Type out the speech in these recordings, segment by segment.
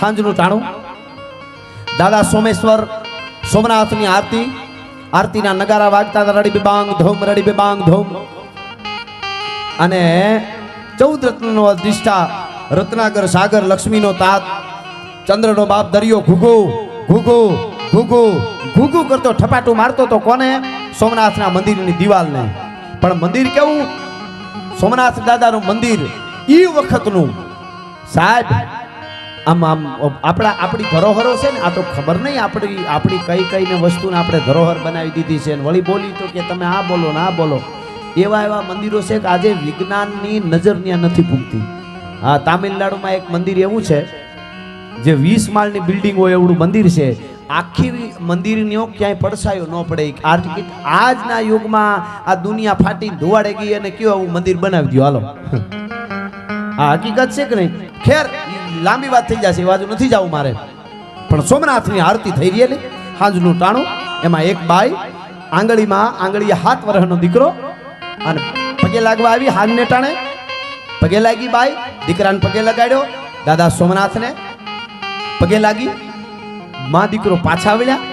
સાંજનું ટાણું. દાદા સોમેશ્વર, સોમનાથની આરતી. આરતીના નગારા વાગતા રડી બેબાંગ, ધોમ, રડી બેબાંગ, ધોમ. અને ચૌદ રત્નનો અધિષ્ઠા, રત્નાકર સાગર, લક્ષ્મીનો તાત, ચંદ્રનો બાપ, દરિયો, ઘૂઘુ ઘૂઘુ ઘૂઘુ ઘૂઘુ કરતો ઠપાટું મારતો તો કોને? સોમનાથના મંદિરની દિવાલને. પણ મંદિર કેવું? સોમનાથ દાદાનું મંદિર ઈ વખતનું. સાહેબ આમ આમ આપણા આપણી ધરોહરો છે ને, આ તો ખબર નહીં આપણી આપણી કઈ કઈ ને વસ્તુને આપણે ધરોહર બનાવી દીધી છે. વળી બોલી તો કે તમે આ બોલો ને આ બોલો. એવા એવા મંદિરો છે કે આજે વિજ્ઞાનની નજર ત્યાં નથી પૂગતી. હા, તામિલનાડુમાં એક મંદિર એવું છે, જે વીસ માળની બિલ્ડિંગ હોય એવડું મંદિર છે. આખી મંદિરનો ક્યાંય પડછાયો ન પડે. આર્ટિકેટ આજના યુગમાં આ દુનિયા ફાટી ધોવાડે ગઈ અને કયો આવું મંદિર બનાવી દો હાલો. આ હકીકત છે કે નહીં? ખેર લાંબી વાત થઈ જશે એ બાજુ નથી જવું મારે. પણ સોમનાથની આરતી થઈ રહેલી હાંજનું ટાણું, એમાં એક બાઈ આંગળીમાં આંગળીએ હાથ વરહનો દીકરો અને પગે લાગવા આવી હાથને ટાણે. પગે લાગી બાઈ, દીકરાને પગે લગાડ્યો. દાદા સોમનાથને પગે લાગી. માં દીકરો પાછા વળ્યા.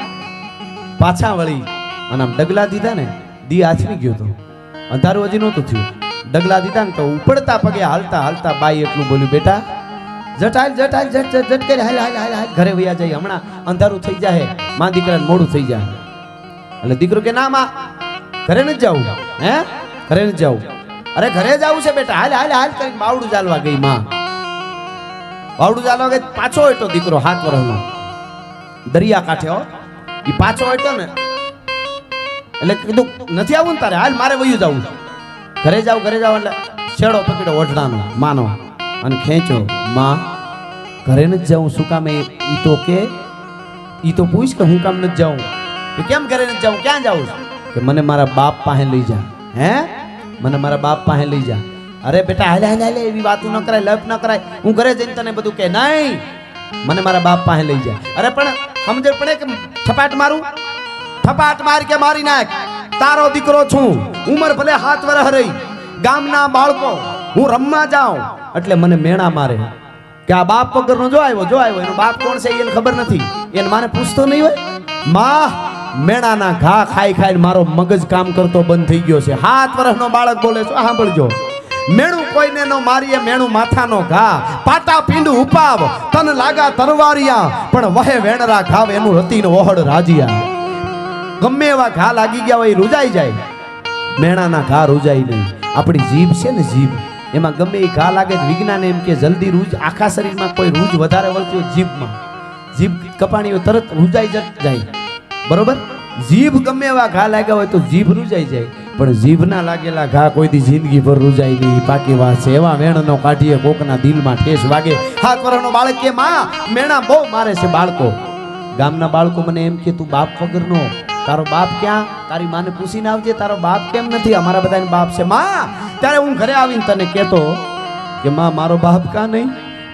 પાછા વળી અને આમ ડગલા દીધા ને, દી આછરી ગયો તો. અંધારું હજી નહોતું થયું. ડગલા દીધા ને તો ઉપડતા પગે હાલતા હાલતા બાઈ એટલું બોલ્યું બેટા જટાલ જટાલ જટ જટ જટ કરી, હાલ હાલ હાલ હાલ. ઘરે વયા જાય હમણાં અંધારું થઈ જાય માં દીકરાને મોડું થઈ જાય એટલે દીકરો કે, ના, માં, ઘરે નથી જવું હે? ઘરે નથી જવું અરે, ઘરે જવું છે, બેટા. હાલ હાલ હાલ. કરી બાવડું ચાલવા ગઈ માં. બાવડું ચાલવા ગઈ, પાછો હતો દીકરો હાથ વર્ષનો દરિયા કાંઠે, હો. એ પાછો હતો ને. એટલે કીધું, નથી આવું ને તારે? હાલ, મારે વયું જવું ઘરે જાવ ઘરે જાવ એટલે છેડો પકડ્યો ઓઢણાનો, માનો. અને ખેંચો. માં ઘરે નથી જાઉં શું કામ એ? ઈ તો કે એ તો પૂછ કે હું કામ નથી જાઉં. કે કેમ ઘરે નથી જાઉં? ક્યાં જાઉં? કે મને મારા બાપ પાસે લઈ જા. હે? મને મારા બાપ પાસે લઈ જા. અરે બેટા હાલે હાલે હાલે એવી વાતો ન કરાય લપ ન કરાય. હું ઘરે જઈને તને બધું કે નહીં મને મારા બાપ પાસે લઈ જા. અરે પણ સમજે પડે કે છપાટ મારું? થપાટ માર કે મારી નાખ? તારો દીકરો છું. ઉંમર ભલે હાથ વર્ષ રહી ગામના બાળકો હું રમવા જાઉં, એટલે મને મેણા મારે. કે આ બાપ વગરનો જો આવ્યો જો આવ્યો, એનો બાપ કોણ છે એને ખબર નથી. એને મારે પૂછતો નહીં હોય? માં, મેણાના ઘા ખાઈ ખાઈને મારો મગજ કામ કરતો બંધ થઈ ગયો છે. હાથ વર્ષનો બાળક બોલે છે સાંભળજો. મેણું કોઈને નો મારીએ, મેણું માથાનો ઘા. પાટા પીંડું ઉપાવ. તન લાગા તરવારિયા, પણ વહે વેણરા ઘાવ એનું રતીનો ઓહડ રાજીયા. ગમે એવા ઘા લાગી ગયા હોય રૂજાઈ જાય. મેણાના ઘા રૂજાય નહીં. આપણી જીભ છે ને જીભ. એમાં ગમે એ ઘા લાગે વિજ્ઞાન એમ કે જલ્દી રૂજ, આખા શરીરમાં કોઈ રૂજ વધારે વળતી હોય જીભમાં. જીભ કપાણી હોય તરત રૂજાઈ જાય. બરોબર? જીભ ગમે એવા ઘા લાગ્યા હોય તો જીભ રૂજાઈ જાય. પણ જીભના લાગેલા ઘા કોઈથી જિંદગી ભર રૂજાઈ નહીં. પાકી વાત છે એવા મેણનો કાઢીએ, કોકના દિલમાં ઠેસ વાગે. હાથ વર્ષનો બાળક કે માં, મેણા બહુ મારે છે બાળકો. ગામના બાળકો મને એમ કે, તું બાપ વગરનો તારો બાપ ક્યાં? તારી માને પૂછીને આવજે. તારો બાપ કેમ નથી? અમારા બધાને બાપ છે. માં ત્યારે હું ઘરે આવીને તને કહેતો કે માં, મારો બાપ કાં નહીં?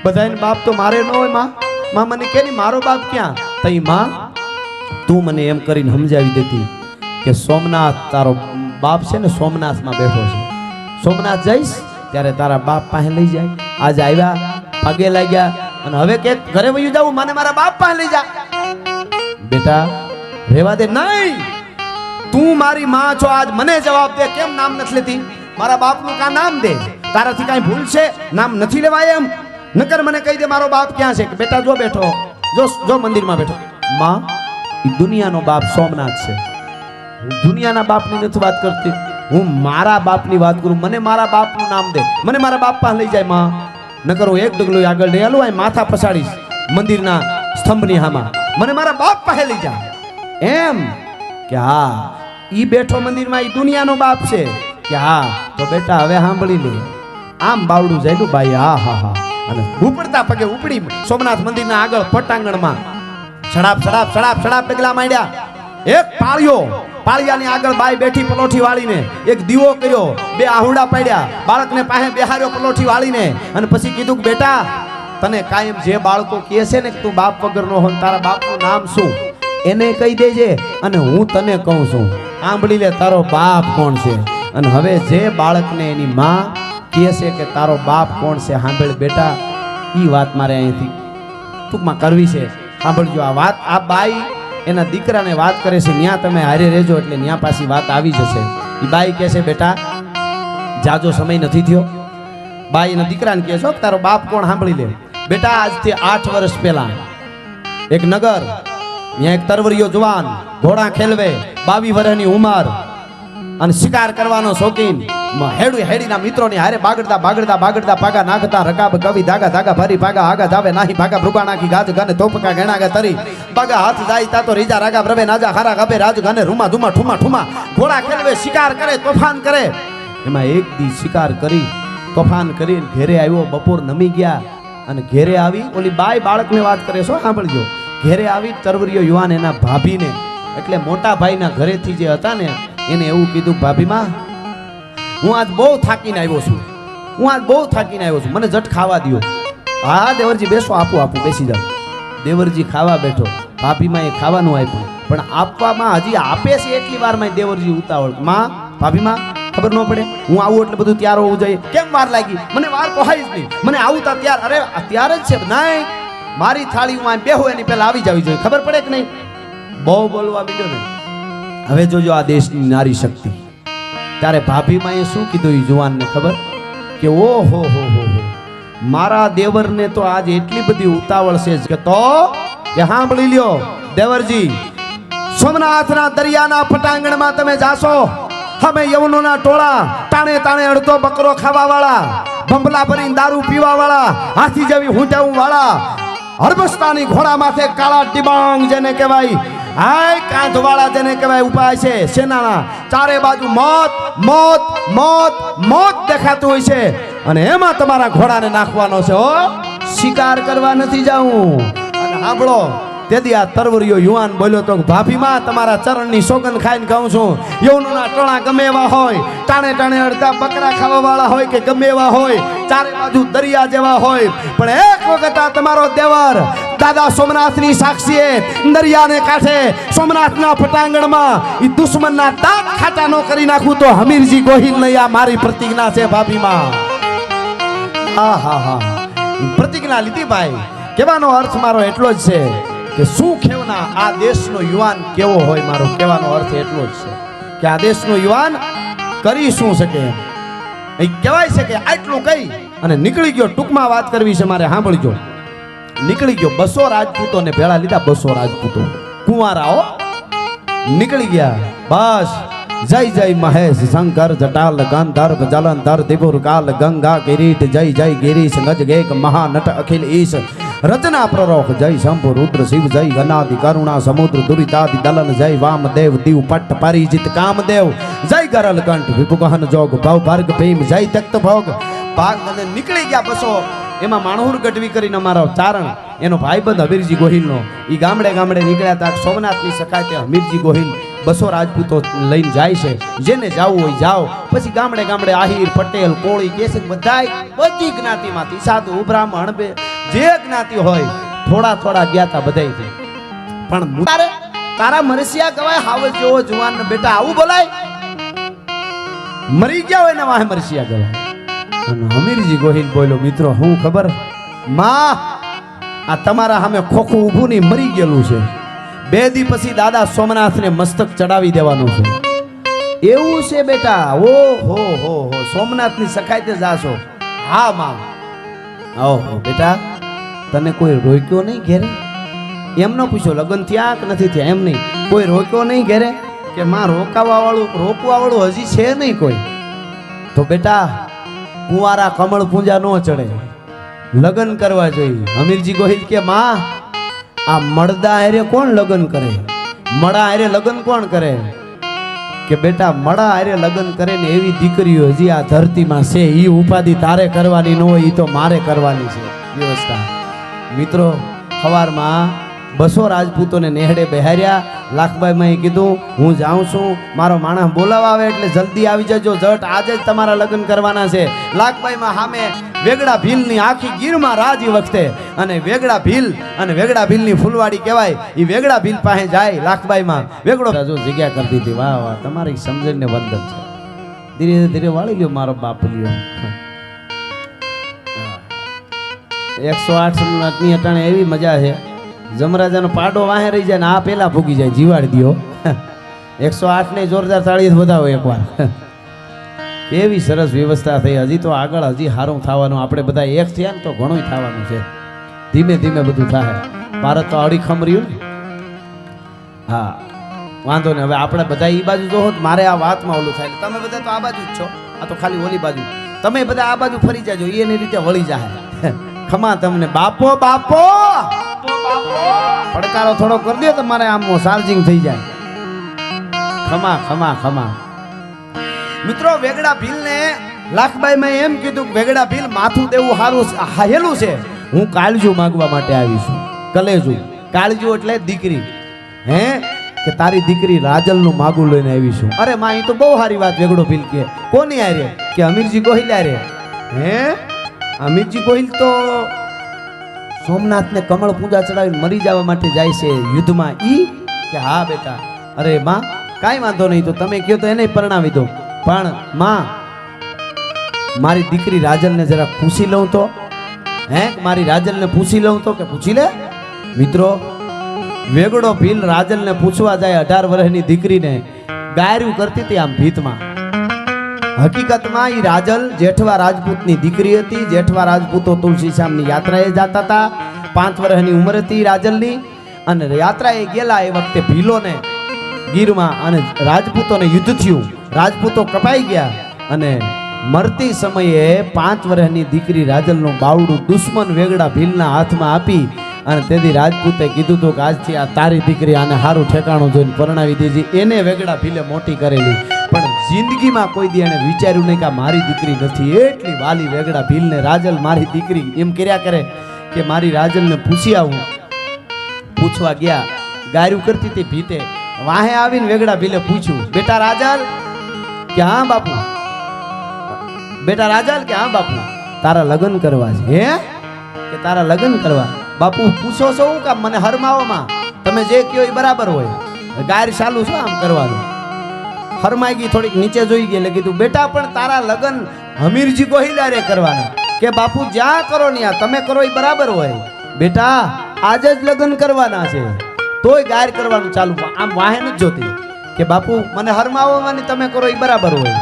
બધાને બાપ તો મારે ન હોય, માં. માં મને કે મારો બાપ ક્યાં? તઈ માં, તું મને એમ કરીને સમજાવી દેતી કે સોમનાથ તારો બાપ છે ને સોમનાથમાં બેઠો છે. સોમનાથ જઈશ ત્યારે તારા બાપ પાસે લઈ જાય. આજ આવ્યા પગે લાગ્યા અને હવે કે ઘરે વયું જાઉં, મને મારા બાપ પાસે લઈ જા. બેટા રેવા દે. નહીં! તું મારી માં છો, આજ મને જવાબ દે. કેમ નામ નથી લેતી? મારા બાપનું કા નામ દે? તારાથી કાંઈ ભૂલ છે? નામ નથી લેવાય એમ? નકર મને કહી દે, મારો બાપ ક્યાં છે? બેટા જો બેઠો, જો જો મંદિરમાં બેઠો. માં એ દુનિયાનો બાપ સોમનાથ છે. હું દુનિયાના બાપની નથી વાત કરતી. હું મારા બાપની વાત કરું. મને મારા બાપનું નામ દે. મને મારા બાપ પાસે લઈ જાય, માં. નકર હું એક ડગલું આગળ લઈ આલું આ માથા પસાડીશ મંદિરના સ્તંભની હામાં. મને મારા બાપ પાસે લઈ જા. એમ કે હા, ઈ બેઠો મંદિરમાં ઈ દુનિયાનો બાપ છે. કે હા, તો બેટા હવે સાંભળી લે. આમ બાવડું જાયલું ભાઈ હા હા હા. અને ઉપડતા પગે ઉપડી સોમનાથ મંદિરના આગળ પટાંગણમાં સડાપ સડાપ સડાપ સડાપ ડગલા માંડ્યા. એક પાળ્યો, પાળિયાની આગળ બાઈ બેઠી પલોઠી વાળીને એક દીવો કર્યો, બે આહુડા પાડ્યા. બાળકને પાસે બેહાર્યો પલોઠી વાળીને અને પછી કીધું બેટા, તને કાયમ જે બાળકો કહે છે ને કે તું બાપ વગરનો હોય તારા બાપનું નામ શું? એને કહી દેજે અને હું તને કહું છું. આંબળી લે, તારો બાપ કોણ છે? અને હવે જે બાળકને એની માં કહે છે કે તારો બાપ કોણ છે, સાંભળ બેટા એ વાત મારે અહીંથી ટૂંકમાં કરવી છે. સાંભળજો આ વાત, આ બાઈ એના દીકરાને વાત કરે છે ત્યાં તમે હારે રહેજો એટલે ત્યાં પાછી વાત આવી જશે. એ બાઈ કહે છે, બેટા, જાજો સમય નથી થયો. બાઈ એના દીકરાને કહે છો તારો બાપ કોણ, સાંભળી લે. બેટા, આજથી આઠ વર્ષ પહેલા એક નગર ત્યાં એક તરવરીયો જવાન, ઘોડા ખેલવે બાવી વર્ષની ઉંમર અને શિકાર કરવાનો શોખીન. હેડું હેડીના મિત્રોની હારે બાગડતા બાગડતા બાગડતા, પાગા નાખતા, રકાબ કવિ ધાગા ધાગા, ભરી પાગા આગા ધાવે, નાહી, ભાગા, ભૃગા નાખી, ગાજ ગાને તોપકા ઘેણા ગા તરી. બાગા હાથ જાય તા તો રીજા, રાગા પ્રભે નાજા, હારા, ગભે, રાજ ગાને રૂમા, ધુમા, ઠુમા ઠુમા. ઘોડા ખેલવે, શિકાર કરે, તોફાન કરે. એમાં એક દી શિકાર કરી, તોફાન કરી ઘેરે આવ્યો, બપોર નમી ગયા. અને ઘેરે આવી, ઓલી બાઈ બાળકને વાત કરે છો સાંભળજો. ઘેરે આવી તરવરીયો યુવાન એના ભાભીને, એટલે મોટા ભાઈના ઘરેથી જે હતા ને એને એવું કીધું ભાભીમાં હું આજ બહુ થાકીને આવ્યો છું. હું આજ બહુ થાકીને આવ્યો છું. મને જટ ખાવા દ્યો. હા, દેવરજી, બેસો, આપું આપું, બેસી જાઓ. દેવરજી ખાવા બેઠો. ભાભીમાં એ ખાવાનું આપ્યું. પણ આપવામાં હજી આપે છે એટલી વારમાં દેવરજી ઉતાવળ. માં ભાભીમાં ખબર ન પડે. હું આવું એટલે બધું તૈયાર હોવું જોઈએ. કેમ વાર લાગી? મને વાર પહાઈ જ નહીં. મને આવું તા તૈયાર. અરે, આ જ છે. નહીં. મારી થાળી હું બેહું એની પહેલા આવી જવી જોઈએ. ખબર પડે કે નહીં? બહુ બોલવા બીજો ને. હવે જોજો આ દેશની નારી શક્તિ. ત્યારે ભાભીમાં એ શું કીધું એ જુવાનને ખબર? કે ઓ હો હો હો મારા દેવરને તો આજ એટલી બધી ઉતાવળ છે કે તો કે સાંભળી લ્યો, દેવરજી. સોમનાથના દરિયાના પટાંગણમાં તમે જાશો. અમે યવનોના ટોળા, તાણે તાણે અડધો બકરો ખાવા વાળા ભંભલા ભરીને દારૂ પીવા વાળા હાથી જેવી હું વાળા હરબસ્તાની ઘોડા માથે કાળા ટીબાંગ જેને કહેવાય હાય કાંધવાળા જેને કહેવાય ઉપાય છે સેનાના ચારે બાજુ મોત મોત મોત મોત દેખાતું હોય છે. અને એમાં તમારા ઘોડાને નાખવાનો છે ઓ શિકાર કરવા નથી જાવું અને સાંભળો તેથી આ તરવરીયો યુવાન બોલ્યો તો, ભાભીમાં તમારા ચરણની સોગન ખાઈને કહું છું. યવનોના ટણા ગમે એવા હોય, ટાણે ટાણે અડધા બકરા ખાવા વાળા હોય કે ગમે એવા હોય, ચારે બાજુ દરિયા જેવા હોય. પણ એક વખત આ તમારો દેવર દાદા સોમનાથની સાક્ષીએ દરિયાને કાંઠે સોમનાથના પટાંગણમાં એ દુશ્મનના તાક ખાટા ન કરી નાખું તો હમીરજી ગોહિલ નહીં, આ મારી પ્રતિજ્ઞા છે ભાભીમાં. હા હા હા પ્રતિજ્ઞા લીધી ભાઈ. કહેવાનો અર્થ મારો એટલો જ છે. કે શું ખેવના આ દેશનો યુવાન કેવો હોય મારો? કહેવાનો અર્થ એટલો જ છે કે આ દેશનો યુવાન કરી શું શકે અહીં કહેવાય છે કે આટલું કહી અને નીકળી ગયો ટૂંકમાં વાત કરવી છે મારે સાંભળજો. નીકળી ગયો બસો રાજપૂતોને ભેળા લીધા બસો રાજપૂતો. કુંવારાઓ નીકળી ગયા. બસ. જય જય મહેશ, શંકર, જટાલ, ગાંધર્વ, જલંધર, ત્રિપુર, કાલ, ગંગા, કિરીટ, જય જય ગિરીશ ગજ ગેક મહાનટ, અખિલ ઈશ રચના પ્રરોખ જય શંભુ, રુદ્ર, શિવ, જય ગનાદિ કરુણા, સમુદ્ર, દુરિતાદિ, દલન, જય વામદેવ, દીવ, પટ્ટ, પરિજિત, કામદેવ, જય ગરલ કંઠ વિભુગહન જોગ, ભવ, ભર્ગ, ભીમ, જય તક્ત ભોગ. ભાગ અને નીકળી ગયા બસો. એમાં માણહુર ગઢવી કરીને અમારો ચારણ, એનો ભાઈબંધ હમીરજી ગોહિલનો. એ ગામડે ગામડે નીકળ્યા હતા, સોમનાથની સખાતે હમીરજી ગોહિલ બસો રાજપૂતો લઈને જાય છે. જેને જાવું હોય જાઓ. પછી ગામડે ગામડે આહિર, પટેલ, કોળી, કેસર, બધાય બધી જ્ઞાતિમાંથી સાધુ, બ્રાહ્મણ, બે જે જ્ઞાતિ હોય, થોડા થોડા ગયા તા બધાય પણ મુ- તારે, તારા મરસિયા કવાય હાવ જેવો જુવાન બેટા આવું બોલાય. મરી ગયા હોય ને વાહે મરસિયા કહેવાય અને હમીરજી ગોહિલ બોલ્યો, મિત્રો, હું ખબર? માં, આ તમારા સામે ખોખું ઊભું નહીં, મરી ગયેલું છે. બે દી પછી દાદા સોમનાથને મસ્તક ચડાવી દેવાનું છે. એવું છે બેટા ઓ હો હો હો, સોમનાથની સખાઈ તે જાશો. હા માં ઓહો બેટા. તને કોઈ રોક્યો નહીં ઘેરે? એમ ન પૂછ્યો લગ્ન થયા નથી થયા, એમ નહીં. કોઈ રોક્યો નહીં ઘેરે? કે માં રોકાવા વાળું રોકવા વાળું હજી છે નહીં કોઈ? તો બેટા, કુંવારા કમળ પૂંજા ન ચડે. લગ્ન કરવા જોઈએ. હમીરજી ગોહિલ કે, માં, આ મળદા હારે કોણ લગ્ન કરે? મડા હારે લગ્ન કોણ કરે? કે, બેટા મડા હારે લગ્ન કરે ને એવી દીકરીઓ હજી આ ધરતીમાં છે. એ ઉપાધિ તારે કરવાની ન હોય એ તો મારે કરવાની છે. વ્યવસ્થા. મિત્રો, સવારમાં બસો રાજપૂતોને નેહડે બેહાર્યા. લાખભાઈ મેં કીધું, હું જાઉં છું. મારો માણસ બોલાવા આવે એટલે જલ્દી આવી જજો. જટ આજે જ તમારા લગ્ન કરવાના છે. લાખભાઈમાં સામે વેગડા ભીલની આખી ગીરમાં રાજી વખતે. અને વેગડા ભીલ અને વેગડા ભીલની ફૂલવાડી કહેવાય એ વેગડા ભીલ પાસે જાય લાખબાઈમાં વેગડો જો જગ્યા કરી દીધી. વાહ વાહ. તમારી સમજણને વંદન છે. ધીરે ધીરે વાળી લ્યો મારો બાપ લ્યો. એકસો આઠની અટાણે એવી મજા છે. જમરાજાનો પાડો વાહે રહી જાય ને આ પહેલાં ભૂગી જાય જીવાડી દો એકસો આઠને જોરદાર તાળી વધાવો એકવાર. એવી સરસ વ્યવસ્થા થઈ. હજી તો આગળ હજી સારું થવાનું. આપણે બધા એક થયા ને તો ઘણું થવાનું છે. ધીમે ધીમે બધું થાય. ભારત તો અડીખમ રહ્યું ને. હા, વાંધો નહીં. હવે આપણે બધા એ બાજુ જો હોત, મારે આ વાતમાં ઓલું થાય. તમે બધા તો આ બાજુ જ છો. આ તો ખાલી ઓલી બાજુ. તમે બધા આ બાજુ ફરી જાજો. એની રીતે વળી જાય ખમા તમને. બાપો બાપો! પડકારો થોડો કરી દો તમારે આમ ચાર્જિંગ થઈ જાય. ખમા ખમા ખમા. મિત્રો, વેગડા ભીલને લાખબાઈ મેં એમ કીધું વેગડા ભીલ માથું દેવું સારું હેલું છે. હું કાળજુ માગવા માટે આવી છું. કલેજુ. કાળજુ એટલે દીકરી. હે? કે તારી દીકરી રાજલનું માગું લઈને આવી છું. અરે માં એ તો બહુ સારી વાત વેગડો ભીલ કે કોની આરે કે અમીરજી ગોહિલા રે હે? અમીરજી ગોહિલ તો સોમનાથને કમળ પૂજા ચડાવીને મરી જવા માટે જાય છે યુદ્ધમાં ઈ કે, હા બેટા, અરે માં, કાંઈ વાંધો નહીં, તો તમે કહો તો એને પરણાવી દો. પણ માં, મારી દીકરી રાજલને જરા પૂછી લઉં તો. હે, મારી રાજલને પૂછી લઉં તો કે પૂછી લે? મિત્રો, વેગડો ભીલ રાજલને પૂછવા જાય અઢાર વર્ષની દીકરીને. ગાયરું કરતી હતી આમ ભીતમાં. હકીકતમાં એ રાજલ જેઠવા રાજપૂતની દીકરી હતી. જેઠવા રાજપૂતો તુલસીશ્યામની યાત્રાએ જતા હતા. પાંચ વર્ષની ઉંમર હતી રાજલની. અને યાત્રાએ ગયેલા એ વખતે ભીલોને ગીરમાં અને રાજપૂતોને યુદ્ધ થયું. રાજપૂતો કપાઈ ગયા અને મરતી સમયે પાંચ વર્ષની દીકરી રાજલનું બાવડું દુશ્મન વેગડા ભીલના હાથમાં આપી અને તેથી રાજપૂતે કીધું હતું કે આજથી આ તારી દીકરી આને સારું ઠેકાણું જોઈને પરણાવી દીધી એને વેગડા ભીલે મોટી કરેલી. જિંદગીમાં કોઈ દી એને વિચાર્યું નહીં કે મારી દીકરી નથી. એટલી વાલી વેગડા ભીલને રાજલ મારી દીકરી એમ કર્યા કરે કે મારી રાજલને પૂછી આવું. પૂછવા ગયા. ગાર્યું કરતી હતી ભીતે. વાહે આવીને વેગડા ભીલે પૂછ્યું, બેટા રાજલ કે હા બાપુ? બેટા રાજલ કે હા બાપુ? તારા લગ્ન કરવા છે, હે? કે તારા લગ્ન કરવા? બાપુ, પૂછો છો કે મને હરમાવોમાં. તમે જે કયો એ બરાબર હોય. ગાયર ચાલુ છો આમ કરવાનું. હરમાઈ ગઈ, થોડીક નીચે જોઈ ગઈ, એટલે કીધું, બેટા, પણ તારા લગ્ન હમીરજી ગોહિલારે કરવાના. કે, બાપુ, જ્યાં કરો ત્યાં, તમે કરો એ બરાબર હોય. બેટા, આજે જ લગ્ન કરવાના છે, તોય ગાયર કરવાનું ચાલુ આમ વાહેન જ જોતી. કે, બાપુ, મને હરમાવવાની તમે કરો એ બરાબર હોય.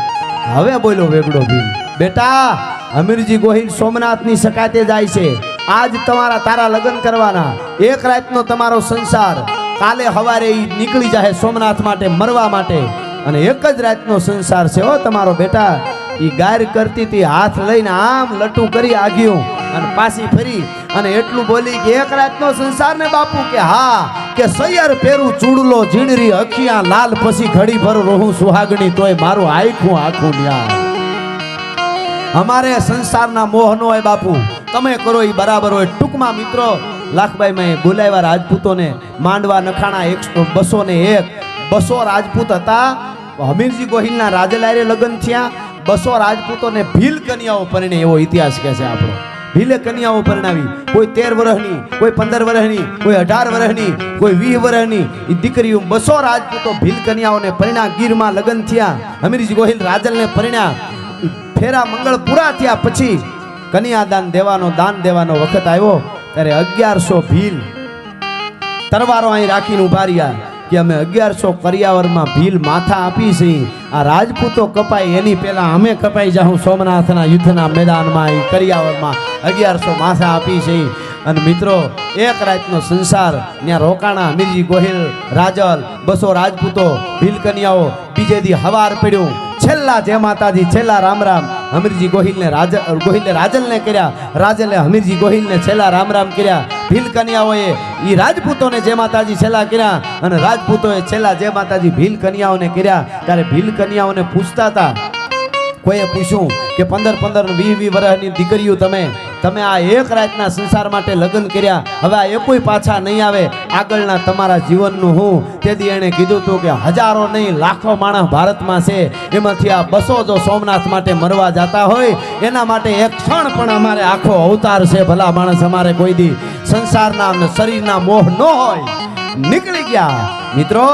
હવે બોલો વેગડો ભીમ, બેટા, હમીરજી ગોહિલ સોમનાથની સકાતે જાય છે. આજ તમારા તારા લગ્ન કરવાના. એક રાતનો તમારો સંસાર. કાલે હવારે એ નીકળી જાય સોમનાથ માટે, મરવા માટે. અને એક જ રાતનો સંસાર છે હો તમારો બેટા. એ ગાયર કરતી હતી, હાથ લઈને આમ લટું કરી આગ્યું. અને પાછી ફરી, અને એટલું બોલી કે એક રાતનો સંસાર ને બાપુ કે હા, કે સૈયર પેરું ચૂડલો, ઝીણરી અખિયા લાલ પછી ઘડી ભર રહું સુહાગણી, તોય મારું આખું આખું ન્યા. અમારે સંસારના મોહનો હોય બાપુ. તમે કરો એ બરાબર હોય. ટૂંકમાં મિત્રો, લાખભાઈ મેં બોલાવ્યા રાજપૂતોને. માંડવા નખાણા એકસો બસો ને એક. બસો રાજપૂત હતા. હમીરજી ગોહિલના રાજલાયરે લગ્ન થયા. બસો રાજપૂતોને ભીલ કન્યાઓ પરણે એવો ઇતિહાસ કહે છે આપણો. ભીલે કન્યાઓ પરણાવી. કોઈ તેર વર્ષની કોઈ પંદર વર્ષની કોઈ અઢાર વર્ષની કોઈ વીસ વર્ષની એ દીકરીઓ બસો રાજપૂતો ભીલ કન્યાઓને પરિણા ગીરમાં લગ્ન થયા. હમીરજી ગોહિલ રાજલને પરિણ્યા. ફેરા મંગળ પૂરા થયા પછી કન્યાદાન દેવાનો, દાન દેવાનો વખત આવ્યો. ત્યારે અગિયારસો ભીલ તરવારો અહીં રાખીને ઊભા રહ્યા. કે અમે અગિયારસો કરિયાવરમાં ભીલ માથા આપી છે. આ રાજપૂતો કપાય, એની પહેલા અમે કપાઈ જાઉં સોમનાથના યુદ્ધના મેદાનમાં કરિયાવરમાં અગિયારસો માથા આપી છે. અને મિત્રો, એક રાતનો સંસાર, ત્યાં રોકાણા અમીરજી ગોહિલ, રાજલ, બસો રાજપૂતો, ભીલ કન્યાઓ બીજે દી હવાર પડ્યું. છેલ્લા જય માતાજી, છેલ્લા રામ રામ. હમીરજી ગોહિલને રાજ, ગોહિલને રાજલને કર્યા. રાજલે હમીરજી ગોહિલને છેલ્લા રામ રામ કર્યા. ભીલ કન્યાઓએ ઈ રાજપૂતોને જે માતાજી છેલ્લા કર્યા અને રાજપૂતોએ છેલ્લા જે માતાજી ભીલ કન્યાઓને કર્યા, ત્યારે ભીલ કન્યાઓને પૂછતા હતા, કોઈએ પૂછ્યું કે પંદર પંદર વીસ વીસ વર્ષની દીકરીઓ તમે તમે આ એક રાતના સંસાર માટે લગ્ન કર્યા, હવે આ એકોય પાછા નહીં આવે. આગળના તમારા જીવનનું હું તેથી એણે કીધું હતું કે હજારો નહીં, લાખો માણસ ભારતમાં છે. એમાંથી આ બસો જો સોમનાથ માટે મરવા જતા હોય, એના માટે એક ક્ષણ પણ અમારે આખો અવતાર છે ભલા માણસ અમારે કોઈ દી. સંસારના અને શરીરના મોહ ન હોય. નીકળી ગયા. મિત્રો,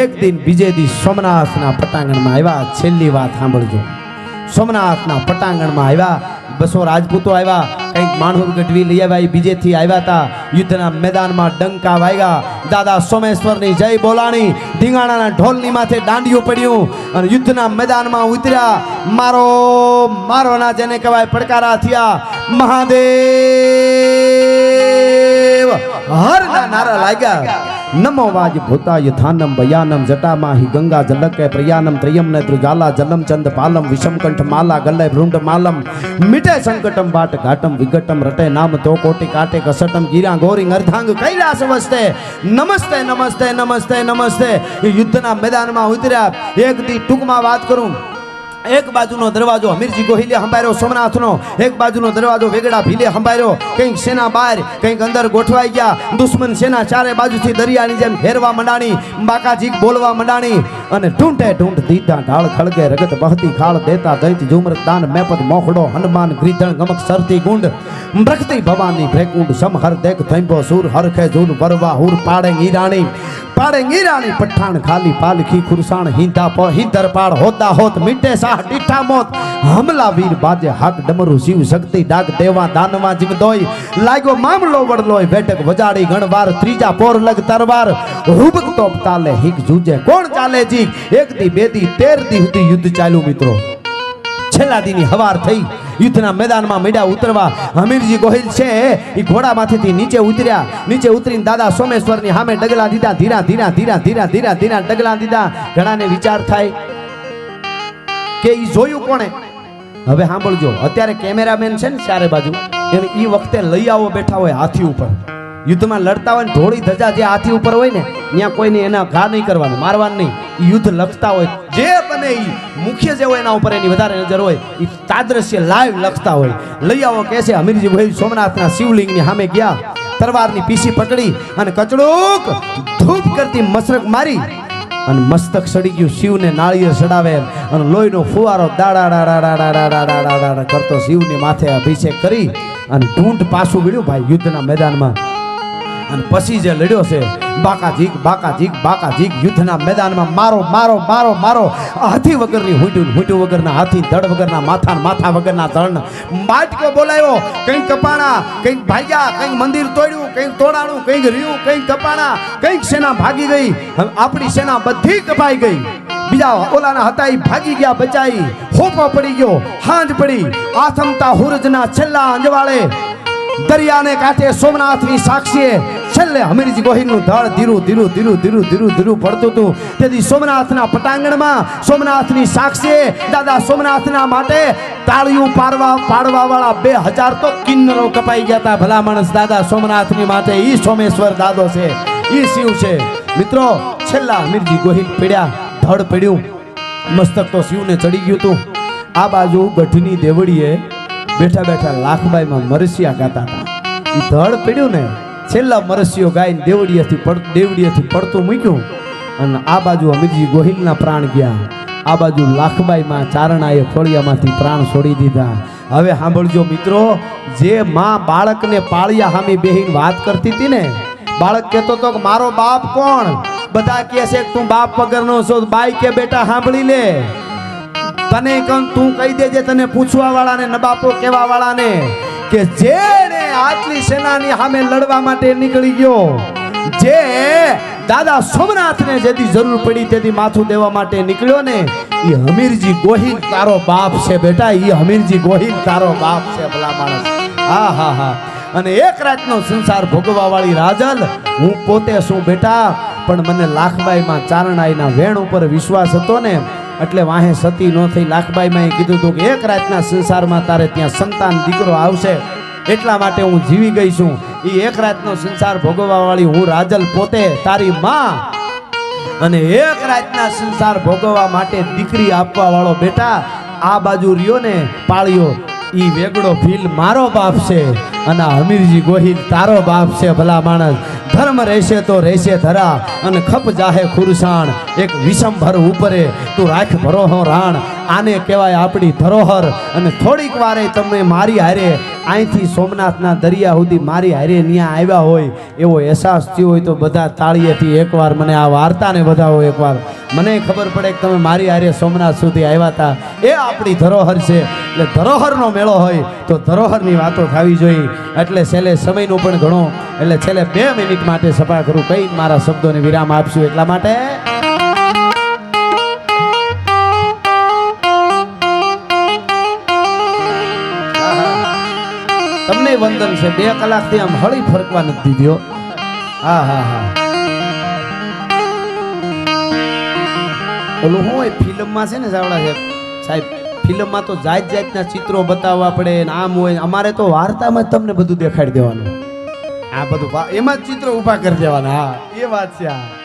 એક દિન બીજે દી સોમનાથના પટાંગણમાં આવ્યા. છેલ્લી વાત સાંભળજો. સોમનાથના પટાંગણમાં આવ્યા. બસો રાજપૂતો આવ્યા. કંઈક માણહુર ગઢવી લઈ આવ્યા, એ બીજેથી આવ્યા હતા. યુદ્ધના મેદાનમાં ડંકા વાગ્યા. દાદા સોમેશ્વરની જય બોલાણી. ધીંગાણાના ઢોલની માથે દાંડિયું પડ્યું. અને યુદ્ધના મેદાનમાં ઉતર્યા. મારો મારો ના જેને કહેવાય, પડકારા થયા. મહાદેવ! હર ના નારા લાગ્યા નમો વાજ ભૂતાય થાનમ ભયાનમ જટામાં હિ ગંગા જલકે પ્રયાનમ ત્રયમ ને ત્રુજાલા જલમ ચંદ પાલમ વિષમકંઠ માલા ગલ્લે વૃંડ માલમ મિટે સંકટમ વાટ ઘાટમ વિઘટમ રટે નામ તો કોટી કાટે કસટમ ગીરા ગોરી અર્ધાંગ કૈલાસ વસ્તે નમસ્તે નમસ્તે નમસ્તે નમસ્તે એ યુદ્ધના મેદાનમાં ઉતર્યા એક દી ટૂંકમાં વાત કરું એક બાજુનો દરવાજો હમીરજી ગોહિલે સંભાળ્યો, સોમનાથનો. એક બાજુનો દરવાજો વેગડા ભીલે હંભાર્યો કંઈક સેના બહાર, કંઈક અંદર ગોઠવાઈ ગયા. દુશ્મન સેના ચારે બાજુથી દરિયાની જેમ ફેરવા મંડાણી, બાકાજીક બોલવા મંડાણી. અને ઢૂંઢે ઢૂંઢ દીધા ઢાળ ખળગે રગત બહતી ખાળ દેતા દૈત ઝુમર દાન મેપદ મોખડો હનુમાન, ગ્રીધણ, ગમક સરતી ગુંડ. મૃખતી ભવાની ભ્રેકુંડ સમહર દેખ થંભો સુર હરખે ઝૂલ, વરવા હુર પાડે ઈરાણી. પાડે ઈરાણી પઠાણ, ખાલી પાલખી ખુરસાણ, હિંધા પ, હિંદર પાડ હોતા હોત મીઠે સાહ ડીઠા મોત. હમલા વીર બાજે હાક ડમરુ શિવ શક્તિ ડાક દેવા, દાનવા જીવ દોય લાગ્યો મામલો વડલોય, બેઠક વજાડી ગણવાર, ત્રીજા પોર લગ તરવાર. હુબક તોપ તાલે, હિક જૂજે, કોણ ચાલે જી એક દી, બે દી, તેર દી સુધી યુદ્ધ ચાલ્યું, મિત્રો. છેલ્લા દીની હવાર થઈ. યુદ્ધના મેદાનમાં મેળા ઉતરવા હમીરજી ગોહિલ છે. એ ઘોડામાંથી નીચે ઉતર્યા. નીચે ઉતરીને દાદા સોમેશ્વરની સામે ડગલા દીધા. ધીરા ધીરા ધીરા ધીરા ધીરા ધીરા ડગલા દીધા. ઘણાને વિચાર થાય કે એ જોયું કોણે? હવે સાંભળજો. અત્યારે કેમેરામેન છે ને ચારે બાજુ. એને એ વખતે લઈ આવો બેઠા હોય હાથી ઉપર. યુદ્ધમાં લડતા હોય ને ધોળી ધજા જે હાથી ઉપર હોય ને, ત્યાં કોઈને એના ઘા નહીં કરવાનું, મારવાનું નહીં. યુદ્ધ લખતા હોય, જે બને એ મુખ્ય જે હોય એના ઉપર એની વધારે નજર હોય એ તાદ્રશ્ય લાઈવ લખતા હોય. લઈ આવો કે છે અમીરજી ભાઈ સોમનાથના શિવલિંગની સામે ગયા, તરવારની પીસી પકડી અને કચડુક ધૂપ કરતી મસરક મારી અને મસ્તક સડી ગયું શિવને નાળીએ ચડાવે અને લોહીનો ફુવારો દાડા દાડા દાડા દાડા દાડા દાડા કરતો શિવની માથે અભિષેક કરી અને ઢૂંઢ પાછું મળ્યું ભાઈ યુદ્ધના મેદાનમાં અને પછી જે લડ્યો છે બાકા જીક બાકા જીક બાકા જીક યુદ્ધના મેદાનમાં મારો મારો મારો મારો હાથી વગરની હુંટ્યું હુંટ્યું વગરના હાથી ધડ વગરના માથા માથા વગરના ધણ. માટકો બોલાયો કંઈક કપાણા, કંઈક ભાગ્યા, કંઈક મંદિર તોડ્યું, કંઈક તોડાણું, કંઈક રહ્યું, કંઈક કપાણા, કંઈક સેના ભાગી ગઈ આપણી સેના બધી કપાઈ ગઈ. બીજા ઓલાના હતા એ ભાગી ગયા બચાઈ હોપો પડી ગયો, હાંજ પડી, આથમતા હુરજના છેલ્લા અંજવાળે દરિયાને કાંઠે સોમનાથની સાક્ષીએ છેલ્લે હમીરજી ગોહિલનું ધળ ધીરું ધીરું ધીરું ધીરું ધીરું ધીરું પડતું હતું. તેથી સોમનાથના પટાંગણમાં સોમનાથની સાક્ષીએ દાદા સોમનાથના માટે તાળીયું પાડવા પાડવા વાળા બે હજાર તો કિન્નરો કપાઈ ગયા હતા ભલા માણસ દાદા સોમનાથની માટે ઈ સોમેશ્વર દાદો છે. ઈ શિવ છે. મિત્રો, છેલ્લા હમીરજી ગોહિલ પીડ્યા, ધડ પીડ્યું. મસ્તક તો શિવને ચડી ગયું હતું. આ બાજુ ગઢની દેવડીએ બેઠા બેઠા લાખબાઈમાં મરસિયા ગાતા હતા એ ધડ પીડ્યું ને છેલ્લા મરસિયો ગાઈને દેવડીએથી પડ, દેવડીએથી પડતું મૂક્યું અને આ બાજુ અમીરજી ગોહિલના પ્રાણ ગયા. આ બાજુ લાખબાઈમાં ચારણાએ ફળિયામાંથી પ્રાણ છોડી દીધા. હવે સાંભળજો મિત્રો, જે માં બાળકને પાળિયા સામે બેહીને વાત કરતી હતી ને, બાળક કહેતો હતો કે, મારો બાપ કોણ? બધા કહે છે તું બાપ વગરનો છો. બાઈ કે બેટા, સાંભળી લે. તને કહું તું કહી દેજે, તને પૂછવા વાળાને નબાપો કહેવા વાળાને કે જેને આટલી સેનાની સામે લડવા માટે નીકળી ગયો, જે દાદા સોમનાથને જેથી જરૂર પડી તેથી માથું દેવા માટે નીકળ્યો ને એ હમીરજી ગોહિલ તારો બાપ છે બેટા એ હમીરજી ગોહિલ તારો બાપ છે ભલા માણસ. હા હા હા. અને એક રાતનો સંસાર ભોગવા વાળી રાજલ, હું પોતે શું બેટા, પણ મને લાખબાઈમાં ચારણાઈના વેણ ઉપર વિશ્વાસ હતો ને એટલે વાહે સતી ન થઈ. લાખબાઈમાં એ કીધું હતું કે એક રાતના સંસારમાં તારે ત્યાં સંતાન દીકરો આવશે. એટલા માટે હું જીવી ગઈ છું. એ એક રાતનો સંસાર ભોગવવા વાળી હું રાજલ પોતે, તારી માં. અને એક રાતના સંસાર ભોગવવા માટે દીકરી આપવા વાળો બેટા આ બાજુ રહ્યો ને, પાળ્યો. ઈ વેગડો ભીલ મારો બાપ છે અને હમીરજી ગોહિલ તારો બાપ છે ભલા માણસ. ધર્મ રહેશે તો રહેશે ધરા અને ખપ જાહે ખુરસાણ. એક વિષમભર ઉપરે તું રાખ ભરોહો રાણ. આને કહેવાય આપણી ધરોહર અને થોડીક વારે તમે મારી હારે અહીંથી સોમનાથના દરિયા સુધી મારી હારે ત્યાં આવ્યા હોય, એવો અહેસાસ થયો હોય તો બધા તાળીએથી એકવાર મને આ વાર્તાને બધાઓ એકવાર. મને ખબર પડે કે તમે મારી હારે સોમનાથ સુધી આવ્યા હતા. એ આપણી ધરોહર છે. એટલે ધરોહરનો મેળો હોય તો ધરોહરની વાતો થવી જોઈએ. એટલે છેલ્લે સમયનો પણ ઘણો. એટલે છેલ્લે બે મિનિટ માટે સભા કરું. કઈ મારા શબ્દોને વિરામ આપશું એટલા માટે તમને વંદન છે. બે કલાકથી આમ હળી ફરકવા નથી દીધો હા હા હા. ઓલું શું હોય? ફિલ્મમાં છે ને સાવડા સાહેબ? સાહેબ, ફિલ્મમાં તો જાત જાતના ચિત્રો બતાવવા પડે ને આમ હોય અમારે તો વાર્તામાં જ તમને બધું દેખાડી દેવાનું. આ બધું એમાં જ ચિત્રો ઊભા કરી દેવાના. હા, એ વાત છે, હા.